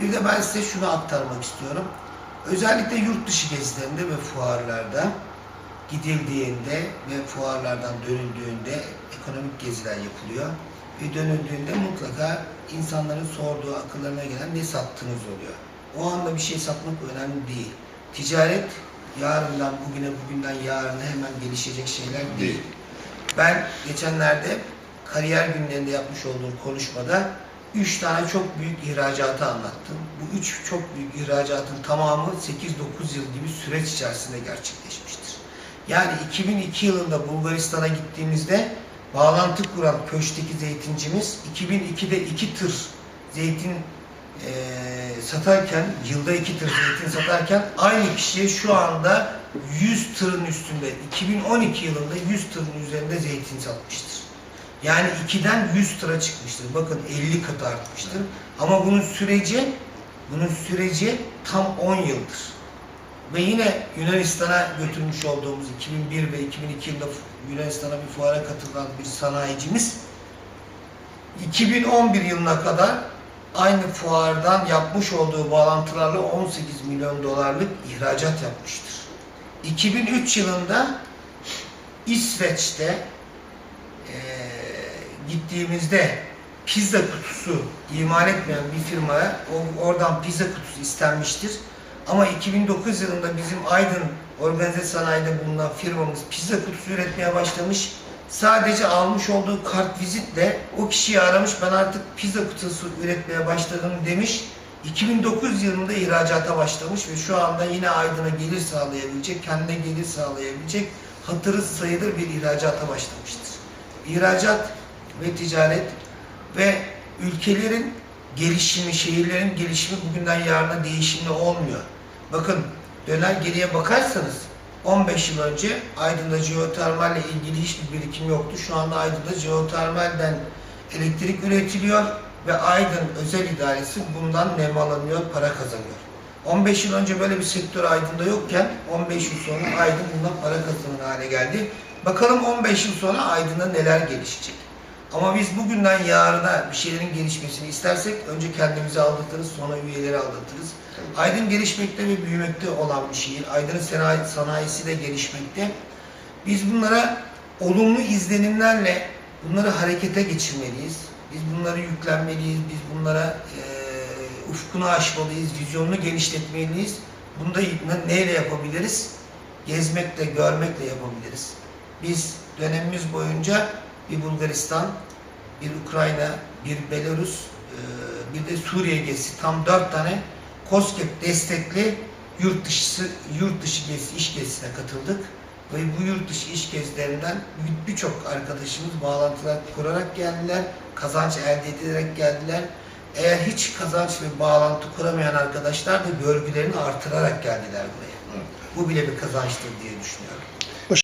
Bir de ben size şunu aktarmak istiyorum. Özellikle yurt dışı gezilerinde ve fuarlarda gidildiğinde ve fuarlardan dönüldüğünde ekonomik geziler yapılıyor. Ve dönüldüğünde mutlaka insanların sorduğu, akıllarına gelen ne sattınız oluyor. O anda bir şey satmak önemli değil. Ticaret yarından bugüne, bugünden yarına hemen gelişecek şeyler değil. Değil. Ben geçenlerde kariyer günlerinde yapmış olduğum konuşmada üç tane çok büyük ihracatı anlattım. Bu üç çok büyük ihracatın tamamı 8-9 yıl gibi süreç içerisinde gerçekleşmiştir. Yani 2002 yılında Bulgaristan'a gittiğimizde bağlantı kuran köşkteki zeytincimiz 2002'de 2 tır zeytin eee, satarken, yılda 2 tır zeytin satarken aynı kişiye şu anda 100 tırın üstünde, 2012 yılında 100 tırın üzerinde zeytin satmıştır. Yani 2'den 100 tıra çıkmıştır. Bakın 50 katı artmıştır. Ama bunun süreci bunun süreci tam 10 yıldır. Ve yine Yunanistan'a götürmüş olduğumuz 2001 ve 2002 yılında Yunanistan'a bir fuara katılan bir sanayicimiz 2011 yılına kadar aynı fuardan yapmış olduğu bağlantılarla 18 milyon dolarlık ihracat yapmıştır. 2003 yılında İsveç'te gittiğimizde pizza kutusu imal etmeyen bir firmaya oradan pizza kutusu istenmiştir. Ama 2009 yılında bizim Aydın organize sanayide bulunan firmamız pizza kutusu üretmeye başlamış. Sadece almış olduğu kart vizitle o kişiyi aramış ben artık pizza kutusu üretmeye başladım demiş. 2009 yılında ihracata başlamış ve şu anda yine Aydın'a gelir sağlayabilecek, kendine gelir sağlayabilecek hatırı sayılır bir ihracata başlamıştır. İhracat ve ticaret ve ülkelerin gelişimi, şehirlerin gelişimi bugünden yarına değişimli olmuyor. Bakın döner geriye bakarsanız 15 yıl önce Aydın'da jeotermalle ilgili hiçbir birikim yoktu. Şu anda Aydın'da jeotermalden elektrik üretiliyor ve Aydın özel idaresi bundan nemalanıyor, para kazanıyor. 15 yıl önce böyle bir sektör Aydın'da yokken 15 yıl sonra Aydın bundan para kazanır hale geldi. Bakalım 15 yıl sonra Aydın'da neler gelişecek. Ama biz bugünden yarına bir şeylerin gelişmesini istersek önce kendimizi aldatırız, sonra üyeleri aldatırız. Aydın gelişmekte ve büyümekte olan bir şehir. Aydın'ın sanayi, sanayisi de gelişmekte. Biz bunlara olumlu izlenimlerle bunları harekete geçirmeliyiz. Biz bunları yüklenmeliyiz. Biz bunlara e, ufkunu aşmalıyız, vizyonunu genişletmeliyiz. Bunu da ne- neyle yapabiliriz? Gezmekle, görmekle yapabiliriz. Biz dönemimiz boyunca bir Bulgaristan, bir Ukrayna, bir Belarus, e, bir de Suriye gezisi tam dört tane COSGAP destekli yurt dışı yurt dışı gezi, iş gezisine katıldık ve bu yurt dışı iş gezilerinden bir- birçok arkadaşımız bağlantılar kurarak geldiler, kazanç elde ederek geldiler. Eğer hiç kazanç ve bağlantı kuramayan arkadaşlar da görgülerini artırarak geldiler buraya. Bu bile bir kazançtır diye düşünüyorum.